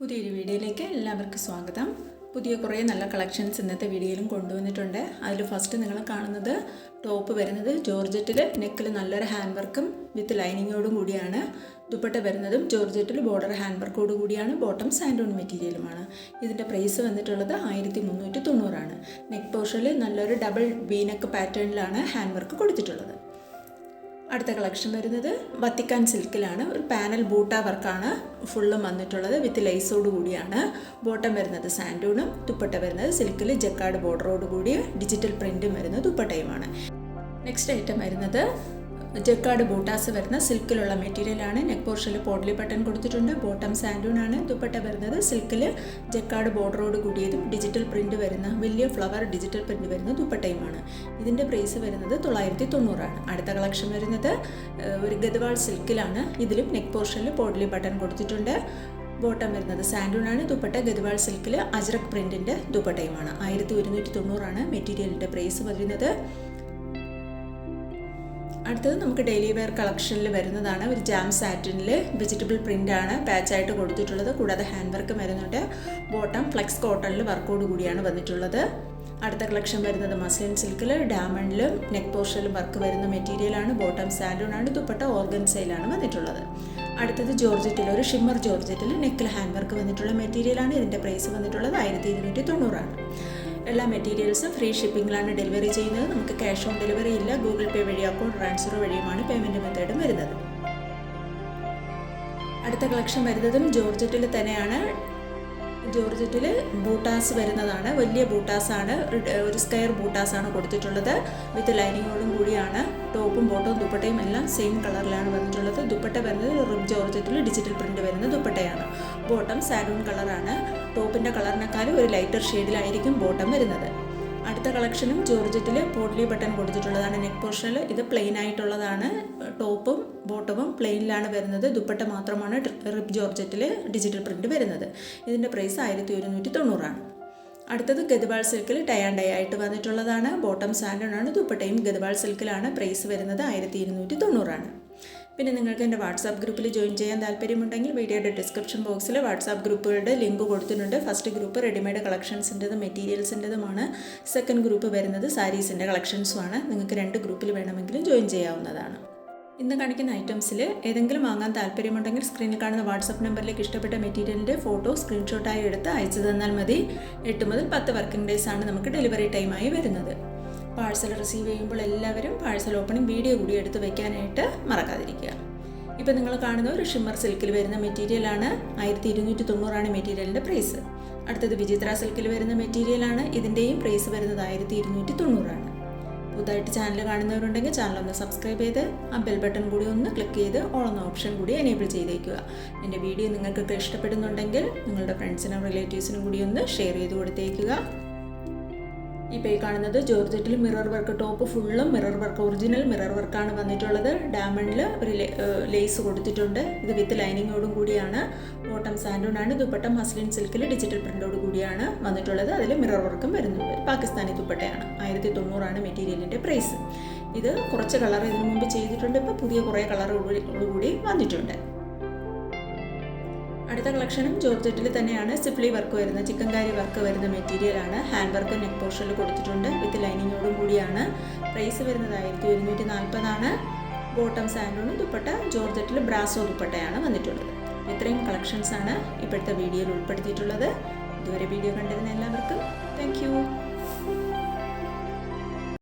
പുതിയൊരു വീഡിയോയിലേക്ക് എല്ലാവർക്കും സ്വാഗതം. പുതിയ കുറേ നല്ല കളക്ഷൻസ് ഇന്നത്തെ വീഡിയോയിലും കൊണ്ടുവന്നിട്ടുണ്ട്. അതിൽ ഫസ്റ്റ് നിങ്ങൾ കാണുന്നത് ടോപ്പ് വരുന്നത് ജോർജറ്റിൽ നെക്കിൽ നല്ലൊരു ഹാൻഡ് വർക്കും വിത്ത് ലൈനിങ്ങോടും കൂടിയാണ്. ദുപ്പട്ട വരുന്നതും ജോർജറ്റിൽ ബോർഡർ ഹാൻഡ് വർക്കോട് കൂടിയാണ് ബോട്ടം സാൻഡോൺ മെറ്റീരിയലുമാണ് ഇതിന്റെ പ്രൈസ് വന്നിട്ടുള്ളത് ആയിരത്തി മുന്നൂറ്റി തൊണ്ണൂറാണ്. നെക്ക് പോർഷനിൽ നല്ലൊരു ഡബിൾ വീനക്ക് പാറ്റേണിലാണ് ഹാൻഡ് വർക്ക് കൊടുത്തിട്ടുള്ളത്. അടുത്ത കളക്ഷൻ വരുന്നത് വത്തിക്കാൻ സിൽക്കിലാണ് ഒരു പാനൽ ബൂട്ടാ വർക്കാണ് ഫുള്ളും വന്നിട്ടുള്ളത്. വിത്ത് ലൈസോട് കൂടിയാണ്. ബോട്ടം വരുന്നത് സാൻഡൂണും ദുപ്പട്ട വരുന്നത് സിൽക്കിൽ ജക്കാർഡ് ബോർഡറോട് കൂടി ഡിജിറ്റൽ പ്രിന്റും വരുന്നത് ദുപ്പട്ടയുമാണ്. നെക്സ്റ്റ് ഐറ്റം വരുന്നത് ജക്കാർഡ് ബൂട്ടാസ് വരുന്ന സിൽക്കിലുള്ള മെറ്റീരിയലാണ്. നെക്ക് പോർഷനിൽ പോഡ്ലി ബട്ടൺ കൊടുത്തിട്ടുണ്ട്. ബോട്ടം സാൻഡൂൺ ആണ് ദുപ്പട്ട വരുന്നത്. സിൽക്കിൽ ജക്കാർഡ് ബോർഡറോട് കൂടിയതും ഡിജിറ്റൽ പ്രിന്റ് വരുന്ന വലിയ ഫ്ലവർ ഡിജിറ്റൽ പ്രിന്റ് വരുന്ന ദുപ്പട്ടയുമാണ്. ഇതിന്റെ പ്രൈസ് വരുന്നത് തൊള്ളായിരത്തി തൊണ്ണൂറാണ് അടുത്ത കളക്ഷൻ വരുന്നത് ഒരു ഗദ്വാൾ സിൽക്കിലാണ്. ഇതിലും നെക്ക് പോർഷനിൽ പോഡ്ലി ബട്ടൺ കൊടുത്തിട്ടുണ്ട്. ബോട്ടം വരുന്നത് സാൻഡൂൺ ആണ് ദുപ്പട്ട ഗദ്വാൾ സിൽക്കിൽ അജ്രക് പ്രിന്റിന്റെ ദുപ്പട്ടയുമാണ്. ആയിരത്തി ഒരുന്നൂറ്റി തൊണ്ണൂറാണ് മെറ്റീരിയലിന്റെ പ്രൈസ് വരുന്നത് അടുത്തത് നമുക്ക് ഡെയിലി വെയർ കളക്ഷനിൽ വരുന്നതാണ്. ഒരു ജാം സാറ്റിനിൽ വെജിറ്റബിൾ പ്രിന്റ് ആണ് പാച്ചായിട്ട് കൊടുത്തിട്ടുള്ളത്. കൂടാതെ ഹാൻഡ് വർക്ക് വരുന്നുണ്ട് ബോട്ടം ഫ്ലെക്സ് കോട്ടണിൽ വർക്കോട് കൂടിയാണ് വന്നിട്ടുള്ളത്. അടുത്ത കളക്ഷൻ വരുന്നത് മസ്ലിൻ സിൽക്കിൽ ഡാമണ്ടിലും നെക്ക് പോർഷനിലും വർക്ക് വരുന്ന മെറ്റീരിയലാണ് ബോട്ടം ആണ്. ദുപ്പട്ട ഓർഗൻസയിലാണ് വന്നിട്ടുള്ളത്. അടുത്തത് ജോർജറ്റിൽ ഒരു ഷിമ്മർ ജോർജറ്റിൽ നെക്കിൽ ഹാൻഡ് വർക്ക് വന്നിട്ടുള്ള മെറ്റീരിയലാണ് ഇതിന്റെ പ്രൈസ് വന്നിട്ടുള്ളത് ആയിരത്തി ഇരുന്നൂറ്റി തൊണ്ണൂറാണ് എല്ലാ മെറ്റീരിയൽസും ഫ്രീ ഷിപ്പിംഗിലാണ് ഡെലിവറി ചെയ്യുന്നത്. നമുക്ക് ക്യാഷ് ഓൺ ഡെലിവറി ഇല്ല. ഗൂഗിൾ പേ വഴി അക്കൗണ്ട് ട്രാൻസ്ഫർ വഴിയുമാണ് പേയ്മെന്റ് മെത്തേഡും വരുന്നത്. അടുത്ത കളക്ഷൻ വരുന്നതും ജോർജറ്റിൽ തന്നെയാണ്. ജോർജറ്റിൽ ബൂട്ടാസ് വരുന്നതാണ്. വലിയ ബൂട്ടാസാണ്. ഒരു സ്ക്വയർ ബൂട്ടാസാണ് കൊടുത്തിട്ടുള്ളത്. വിത്ത് ലൈനിങ്ങോടും കൂടിയാണ്. ടോപ്പും ബോട്ടവും ദുപ്പട്ടയും എല്ലാം സെയിം കളറിലാണ് വന്നിട്ടുള്ളത്. ദുപ്പട്ട വരുന്നത് റിബ് ജോർജറ്റിൽ ഡിജിറ്റൽ പ്രിന്റ് വരുന്ന ദുപ്പട്ടയാണ്. ബോട്ടം സാഡൂൺ കളറാണ്. ടോപ്പിന്റെ കളറിനേക്കാളും ഒരു ലൈറ്റർ ഷെയ്ഡിലായിരിക്കും ബോട്ടം വരുന്നത്. അടുത്ത കളക്ഷനും ജോർജറ്റിൽ പോട്ട്ലി ബട്ടൺ കൊടുത്തിട്ടുള്ളതാണ് നെക്ക് പോർഷനിൽ ഇത് പ്ലെയിൻ ആയിട്ടുള്ളതാണ്. ടോപ്പും ബോട്ടവും പ്ലെയിനിലാണ് വരുന്നത്. ദുപ്പട്ട മാത്രമാണ് റിബ് ജോർജറ്റിൽ ഡിജിറ്റൽ പ്രിന്റ് വരുന്നത്. ഇതിന്റെ പ്രൈസ് ആയിരത്തി ഒരുന്നൂറ്റി തൊണ്ണൂറാണ് അടുത്തത് ഗദ്വാൾ സിൽക്കിൽ ടൈ ആൻഡ് ഡൈ ആയിട്ട് വന്നിട്ടുള്ളതാണ്. ബോട്ടം സാൻഡാണ് ദുപ്പട്ടയും ഗദ്വാൾ സിൽക്കിലാണ് പ്രൈസ് വരുന്നത് ആയിരത്തി ഇരുന്നൂറ്റി തൊണ്ണൂറാണ് പിന്നെ നിങ്ങൾക്ക് എന്റെ വാട്സാപ്പ് ഗ്രൂപ്പിൽ ജോയിൻ ചെയ്യാൻ താല്പര്യമുണ്ടെങ്കിൽ വീഡിയോയുടെ ഡിസ്ക്രിപ്ഷൻ ബോക്സിൽ വാട്സാപ്പ് ഗ്രൂപ്പുകളുടെ ലിങ്ക് കൊടുത്തിട്ടുണ്ട്. ഫസ്റ്റ് ഗ്രൂപ്പ് റെഡിമെയ്ഡ് കളക്ഷൻസിന്റെതും മെറ്റീരിയൽസിന്റെതുമാണ്. സെക്കൻഡ് ഗ്രൂപ്പ് വരുന്നത് സാരീസിന്റെ കളക്ഷൻസുമാണ്. നിങ്ങൾക്ക് രണ്ട് ഗ്രൂപ്പിൽ വേണമെങ്കിലും ജോയിൻ ചെയ്യാവുന്നതാണ്. ഇന്ന് കാണിക്കുന്ന ഐറ്റംസിൽ ഏതെങ്കിലും വാങ്ങാൻ താല്പര്യമുണ്ടെങ്കിൽ സ്ക്രീനിൽ കാണുന്ന വാട്സപ്പ് നമ്പറിലേക്ക് ഇഷ്ടപ്പെട്ട മെറ്റീരിയലിന്റെ ഫോട്ടോ സ്ക്രീൻഷോട്ടായി എടുത്ത് അയച്ചു തന്നാൽ മതി. എട്ട് മുതൽ പത്ത് വർക്കിംഗ് ഡേയ്സ് ആണ് നമുക്ക് ഡെലിവറി ടൈമായി വരുന്നത്. പാഴ്സൽ റിസീവ് ചെയ്യുമ്പോൾ എല്ലാവരും പാഴ്സൽ ഓപ്പണിംഗ് വീഡിയോ കൂടി എടുത്ത് വെക്കാനായിട്ട് മറക്കാതിരിക്കുക. ഇപ്പം നിങ്ങൾ കാണുന്ന ഒരു ഷിമ്മർ സിൽക്കിൽ വരുന്ന മെറ്റീരിയലാണ് ആയിരത്തി ഇരുന്നൂറ്റി തൊണ്ണൂറാണ് മെറ്റീരിയലിന്റെ പ്രൈസ് അടുത്തത് വിചിത്ര സിൽക്കിൽ വരുന്ന മെറ്റീരിയലാണ് ഇതിന്റെയും പ്രൈസ് വരുന്നത് ആയിരത്തി ഇരുന്നൂറ്റി തൊണ്ണൂറാണ്. പുതുതായിട്ട് ചാനൽ കാണുന്നവരുണ്ടെങ്കിൽ ചാനൽ ഒന്ന് സബ്സ്ക്രൈബ് ചെയ്ത് ആ ബെൽ ബട്ടൺ കൂടി ഒന്ന് ക്ലിക്ക് ചെയ്ത് ഓൾ ഓപ്ഷൻ കൂടി എനേബിൾ ചെയ്തേക്കുക. എന്റെ വീഡിയോ നിങ്ങൾക്കൊക്കെ ഇഷ്ടപ്പെടുന്നുണ്ടെങ്കിൽ നിങ്ങളുടെ ഫ്രണ്ട്സിനും റിലേറ്റീവ്സിനും കൂടി ഒന്ന് ഷെയർ ചെയ്ത് കൊടുത്തേക്കുക. ഇപ്പോൾ പേ കാണുന്നത് ജോർജറ്റിൽ മിറർ വർക്ക് ടോപ്പ് ഫുള്ളും മിറർ വർക്ക് ഒറിജിനൽ മിറർ വർക്കാണ് വന്നിട്ടുള്ളത്. ഡയമണ്ടിൽ ഒരു ലേസ് കൊടുത്തിട്ടുണ്ട്. ഇത് വിത്ത് ലൈനിങ്ങോടും കൂടിയാണ്. ബോട്ടം സാൻഡൂൺ ആണ് ദുപ്പട്ട മസ്ലിൻ സിൽക്കിൽ ഡിജിറ്റൽ പ്രിന്റോട് കൂടിയാണ് വന്നിട്ടുള്ളത്. അതിൽ മിറർ വർക്കും വരുന്നുണ്ട്. പാകിസ്ഥാനി ദുപ്പട്ടയാണ്. ആയിരത്തി തൊണ്ണൂറാണ് മെറ്റീരിയലിന്റെ പ്രൈസ്. ഇത് കുറച്ച് കളർ ഇതിനു മുമ്പ് ചെയ്തിട്ടുണ്ട്. ഇപ്പോൾ പുതിയ കുറേ കളറോടുകൂടി വന്നിട്ടുണ്ട്. അടുത്ത കളക്ഷനും ജോർജറ്റിൽ തന്നെയാണ് സിപ്ലി വർക്ക് വരുന്ന ചിക്കൻ ചിക്കൻകാരി വർക്ക് വരുന്ന മെറ്റീരിയൽ ആണ്. ഹാൻഡ് വർക്ക് നെക്ക് പോർഷനിൽ കൊടുത്തിട്ടുണ്ട്. വിത്ത് ലൈനിങ്ങോടും കൂടിയാണ്. പ്രൈസ് വരുന്നത് ആയിരത്തി ഒരുന്നൂറ്റി നാൽപ്പതാണ് ബോട്ടം സാൻഡോണും ദുപ്പട്ട ജോർജറ്റിൽ ബ്രാസോ ദുപ്പട്ടയാണ് വന്നിട്ടുള്ളത്. ഇത്രയും കളക്ഷൻസ് ആണ് ഇപ്പോഴത്തെ വീഡിയോയിൽ ഉൾപ്പെടുത്തിയിട്ടുള്ളത്. ഇതുവരെ വീഡിയോ കണ്ടിരുന്ന എല്ലാ